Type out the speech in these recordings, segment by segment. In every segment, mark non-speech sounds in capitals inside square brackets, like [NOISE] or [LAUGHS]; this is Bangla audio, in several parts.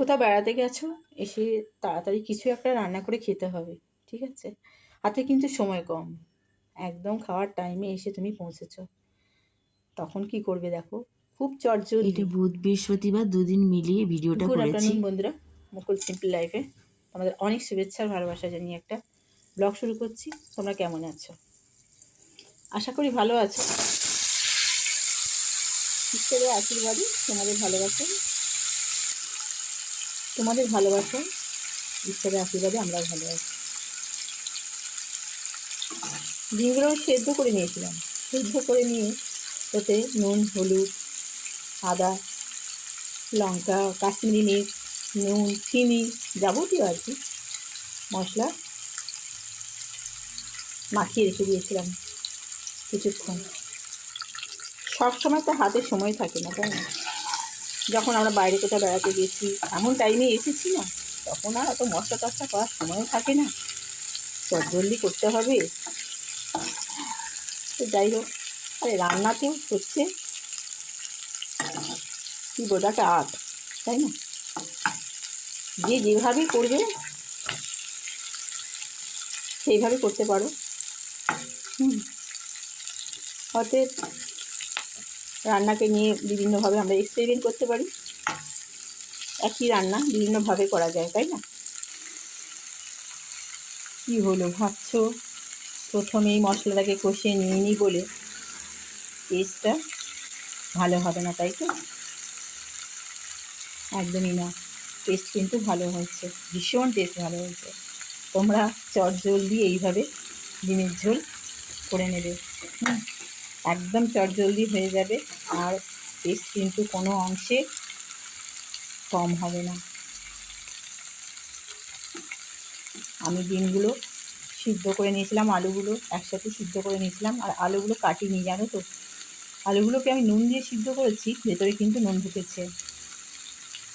কোথাও বেড়াতে গেছো? এসে তাড়াতাড়ি কিছু একটা রান্না করে খেতে হবে ঠিক আছে? হাতে কিন্তু সময় কম। একদম খাওয়ার টাইমে এসে তুমি পৌঁছেছো। তখন কি করবে দেখো? খুব চটজলদি। এটা বুধ বৃহস্পতিবার দুদিন মিলিয়ে ভিডিওটা করেছি। বন্ধুরা। মুকুল সিম্পল লাইফে তোমাদের অনেক শুভেচ্ছা আর ভালোবাসা জানিয়ে একটা ব্লগ শুরু করছি। তোমরা কেমন আছো? আশা করি ভালো আছো। ঈশ্বরের আশীর্বাদই তোমাদের ভালোবাসা। তোমাদের ভালোবাসা, ঈশ্বরের আশীর্বাদে আমরাও ভালো আছি। ডিমগুলো সেদ্ধ করে নিয়েছিলাম। সেদ্ধ করে নিয়ে ওতে নুন, হলুদ, আদা, লঙ্কা, কাশ্মীরি মির্চ নুন, চিনি যাবতীয় আর কি মশলা মাখিয়ে রেখে দিয়েছিলাম কিছুক্ষণ। সব সময় তো হাতে সময় থাকে না, তাই না? যখন আমরা বাইরে কোথাও বেড়াতে গেছি, এমন টাইমে এসেছি না, তখন আর অত মশলা টশলা করার সময় থাকে না। জলদি করতে হবে। তো যাই হোক, আরে রান্নাতেও হচ্ছে। কি বোঝাটা আর্ট তাই না? যে যেভাবে করবে, সেইভাবে করতে পারো। হুম। অতএব রান্নাকে নিয়ে বিভিন্নভাবে আমরা এক্সপেরিমেন্ট করতে পারি। একই রান্না বিভিন্নভাবে করা যায়, তাই না? কি হলো ভাবছ? প্রথমেই মশলাটাকে কষিয়ে নিয়ে নিই বলে টেস্টটা ভালো হবে না, তাই তো? একদমই না। টেস্ট কিন্তু ভালো হয়েছে, ভীষণ টেস্ট ভালো হয়েছে। তোমরা চট জলদি এইভাবে ডিমের ঝোল করে নেবে। হুম। একদম চটজলদি হয়ে যাবে আর টেস্ট কিন্তু কোনো অংশে কম হবে না। আমি ডিমগুলো সিদ্ধ করে নিয়েছিলাম, আলুগুলো একসাথে সিদ্ধ করে নিয়েছিলাম আর আলুগুলো কাটিনি জানো তো? আলুগুলোকে আমি নুন দিয়ে সিদ্ধ করেছি, ভেতরে কিন্তু নুন ঢুকেছে।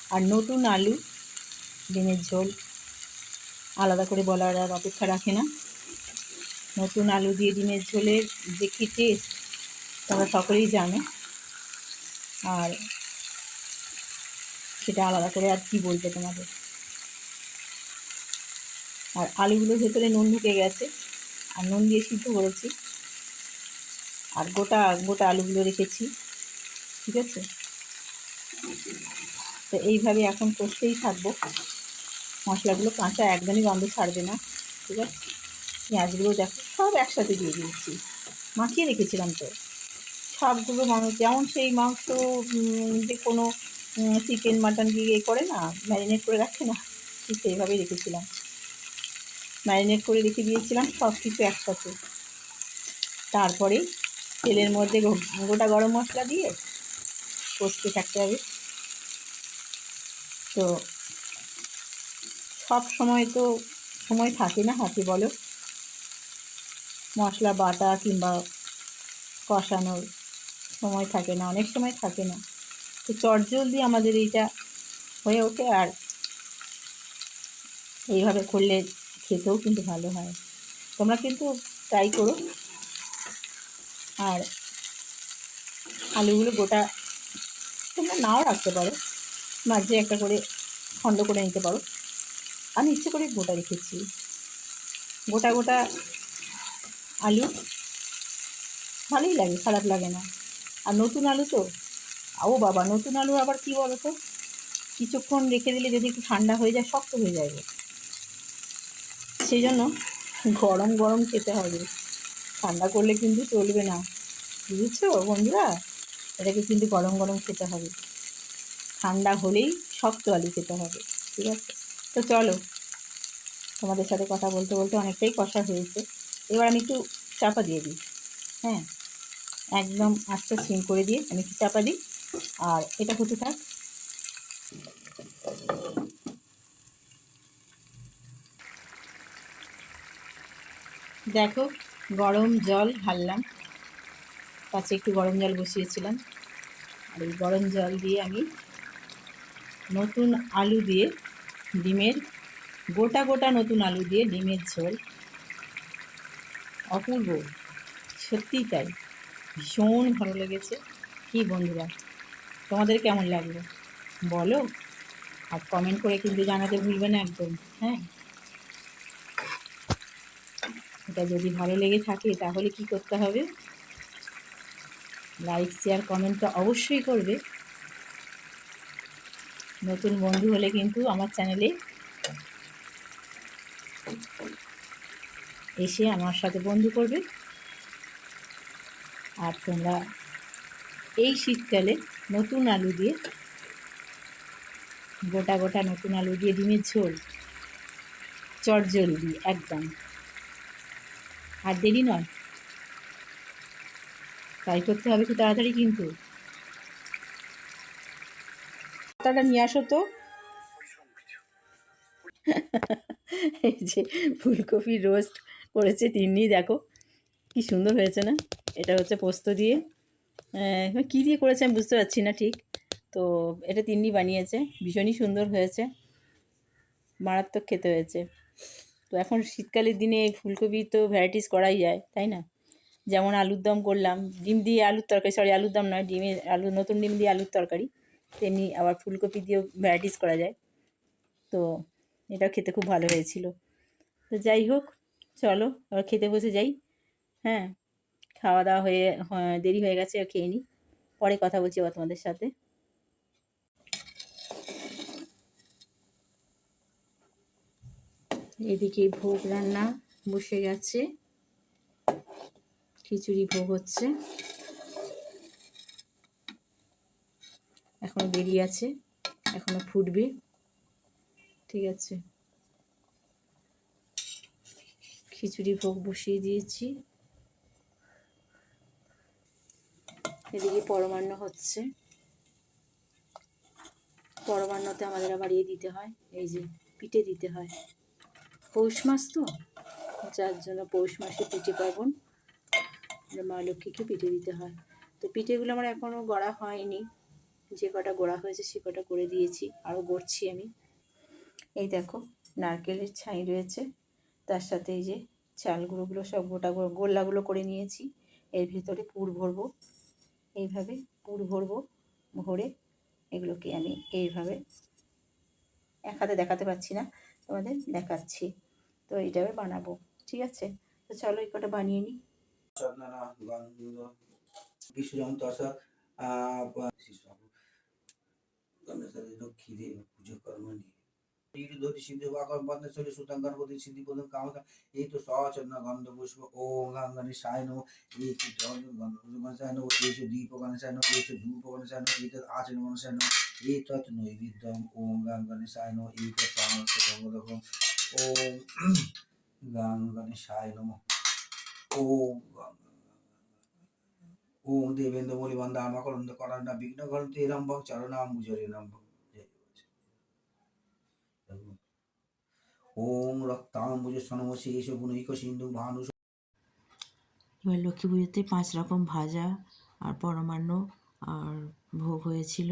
আর নতুন আলু, ডিমের ঝোল, আলাদা করে বলার আর অপেক্ষা রাখে না। নতুন আলু দিয়ে ডিমের ঝোলের যে কী টেস্ট তোমরা সকলেই জানো। আর সেটা আলাদা করে আর কি বলব তোমাদের? আর আলুগুলোর ভেতরে নুন ঢুকে গেছে, আর নুন দিয়ে সিদ্ধ করেছি। আর গোটা গোটা আলুগুলো রেখেছি, ঠিক আছে? তো এইভাবে এখন কষতেই থাকব। মশলাগুলো কাঁচা একদমই গন্ধ ছাড়বে না, ঠিক আছে? পেঁয়াজগুলো দেখো, সব একসাথে দিয়ে দিয়েছি। মাখিয়ে রেখেছিলাম তো। সবগুলো মাংস যেমন সেই মাংস যে কোনো চিকেন মাটন দিয়ে করে না ম্যারিনেট করে রাখে না, ঠিক সেইভাবেই রেখেছিলাম। ম্যারিনেট করে রেখে দিয়েছিলাম সব কিছু একসাথে। তারপরে তেলের মধ্যে গোটা গরম মশলা দিয়ে কষতে থাকতে হবে। তো সব সময় তো সময় থাকে না হাতে, বলো? মশলা বাটা কিংবা কষানোর। সময় থাকে না, অনেক সময় থাকে না। তো চটজলদি আমাদের এইটা হয়ে ওঠে আর এইভাবে করলে খেতেও কিন্তু ভালো হয়। তোমরা কিন্তু ট্রাই করো। আর আলুগুলো গোটা তোমরা নাও রাখতে পারো। মাঝে একটা করে খণ্ড করে নিতে পারো। আমি ইচ্ছে করে গোটা রেখেছি। গোটা গোটা আলু ভালোই লাগে, খারাপ লাগে না। আর নতুন আলু তো? ও বাবা, নতুন আলু আবার কি বলো তো কিছুক্ষণ রেখে দিলে যদি একটু ঠান্ডা হয়ে যায়, শক্ত হয়ে যাবে সেই জন্য গরম গরম খেতে হবে। ঠান্ডা করলে কিন্তু চলবে না। বুঝেছ বন্ধুরা? এটাকে কিন্তু গরম গরম খেতে হবে। ঠান্ডা হলেই শক্ত আলু খেতে হবে, ঠিক আছে? তো চলো, তোমাদের সাথে কথা বলতে বলতে অনেকটাই কষা হয়েছে। এবার আমি একটু চাপা দিয়ে দিই হ্যাঁ? একদম আস্তে সিম করে দিয়ে আমি একটু চাপা দিই। আর এটা হতে থাক। দেখো, গরম জল ঢাললাম পাশে একটু গরম জল বসিয়েছিলাম। আর এই গরম জল দিয়ে আমি নতুন আলু দিয়ে ডিমের, গোটা গোটা নতুন আলু দিয়ে ডিমের ঝোল। অপূর্ব, সত্যিই তাই। ভীষণ ভালো লেগেছে। কি বন্ধুরা, তোমাদের কেমন লাগল? বলো আর কমেন্ট করে কিন্তু জানাতে ভুলবে না একদম হ্যাঁ? এটা যদি ভালো লেগে থাকে তাহলে কি করতে হবে? লাইক শেয়ার কমেন্ট তো অবশ্যই করবে। নতুন বন্ধু হলে কিন্তু আমার চ্যানেলে এসে আমার সাথে বন্ধু করবে। আর তোমরা এই শীতকালে নতুন আলু দিয়ে, গোটা গোটা নতুন আলু দিয়ে ডিমের ঝোল, চটজলদি, একদম। আর দেরি নয়। তাই করতে হবে খুব তাড়াতাড়ি কিন্তু। পাতাটা নিয়ে আসো তো। [LAUGHS] এই যে ফুলকপির রোস্ট করেছে তিন্নি, দেখো, কি সুন্দর হয়েছে না? এটা হচ্ছে পোস্ত দিয়ে। কী দিয়ে করেছে আমি বুঝতে পারছি না ঠিক। তো এটা তিন্নি বানিয়েছে, ভীষণই সুন্দর হয়েছে। মারাত্মক খেতে হয়েছে। তো এখন শীতকালের দিনে ফুলকপি তো ভ্যারাইটিস করাই যায়, তাই না? যেমন আলুর দম করলাম, ডিম দিয়ে আলুর তরকারি সরি আলুর দম নয় ডিমের আলু নতুন ডিম দিয়ে আলুর তরকারি। তেমনি আবার ফুলকপি দিয়েও ভ্যারাইটিস করা যায়। তো এটাও খেতে খুব ভালো হয়েছিল। তো যাই হোক, চলো আবার খেতে বসে যাই। হ্যাঁ খাওয়া দাওয়া হয়ে, দেরি হয়ে গেছে খেয়ে নিই পরে কথা বলছি আবার তোমাদের সাথে। এদিকে ভোগ রান্না বসে গেছে। খিচুড়ি ভোগ হচ্ছে। এখনও দেরি আছে, এখনও ফুটবে। ঠিক আছে। খিচুড়ি ভোগ বসিয়ে দিয়েছি। এদিকে পরমান্ন হচ্ছে। পরমান্নতে আমাদের আবার ইয়ে দিতে হয়, এই যে পিঠে দিতে হয়। পৌষ মাস তো, যার জন্য পৌষ মাসে পিঠে পার্বণ। মা লক্ষ্মীকে পিঠে দিতে হয়। তো পিঠেগুলো আমার এখনও গড়া হয়নি। যে কটা গোড়া হয়েছে সে কটা করে দিয়েছি আরও গড়ছি আমি। এই দেখো, নারকেলের ছাই রয়েছে। তার সাথে এই যে চাল গুঁড়োগুলো সব গোটা গোল্লাগুলো করে নিয়েছি। এর ভিতরে পুর ভরবো। এইভাবে পুর ভরবো, ভরে এগুলোকে আমি এইভাবে এক হাতে দেখাতে পাচ্ছি না, তোমাদের দেখাচ্ছি। তো এইটাবে বানাবো, ঠিক আছে? তো চলো এই কটা বানিয়ে নিই। আপনারা লক্ষ্মী পুজো কর্ম নিয়ে। ধরি সিন্ধু বাকর বন্ধে চলে সুতরাং গণপতি সিদ্ধি প্রধান কামতা এই তো সচন্দ্র গন্ধ ও গাঙ্গানি সায়ন এই তো জল গণসায়ন এই তো দীপ গণসায়ন এই তো ধূপ গণসায়ন এই তো আচরণ গণসায়ন এই তৎ নৈবেদ্যম। ওম গাঙ্গানি সায়ন এই তো প্রাণত গঙ্গদম ওম গাঙ্গানি সায় নম। ওম ওম দেবেন্দ্র বিঘ্ন ওম রক্তাম্বুজ গুণৈক সিন্ধু ভানু এবার লক্ষ্মী পুজোতে পাঁচ রকম ভাজা আর পরমান্ন আর ভোগ হয়েছিল।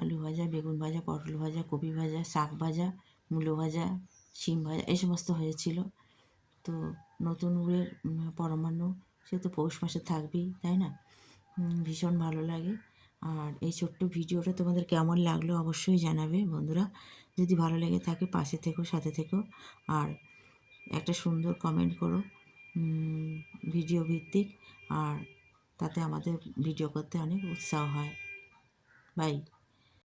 আলু ভাজা, বেগুন ভাজা, পটল ভাজা, কপি ভাজা, শাক ভাজা, মূলো ভাজা, শিম ভাজা, এই সমস্ত হয়েছিল। তো নতুন উড়ের পরমান্ন, সে তো পৌষ মাসে থাকবেই, তাই না? ভীষণ ভালো লাগে। আর এই ছোট্ট ভিডিওটা তোমাদের কেমন লাগল অবশ্যই জানাবে বন্ধুরা। যদি ভালো লেগে থাকে পাশে থেকো, সাথে থেকো আর একটা সুন্দর কমেন্ট করো ভিডিও ভিত্তিক আর তাতে আমাদের ভিডিও করতে অনেক উৎসাহ হয়। বাই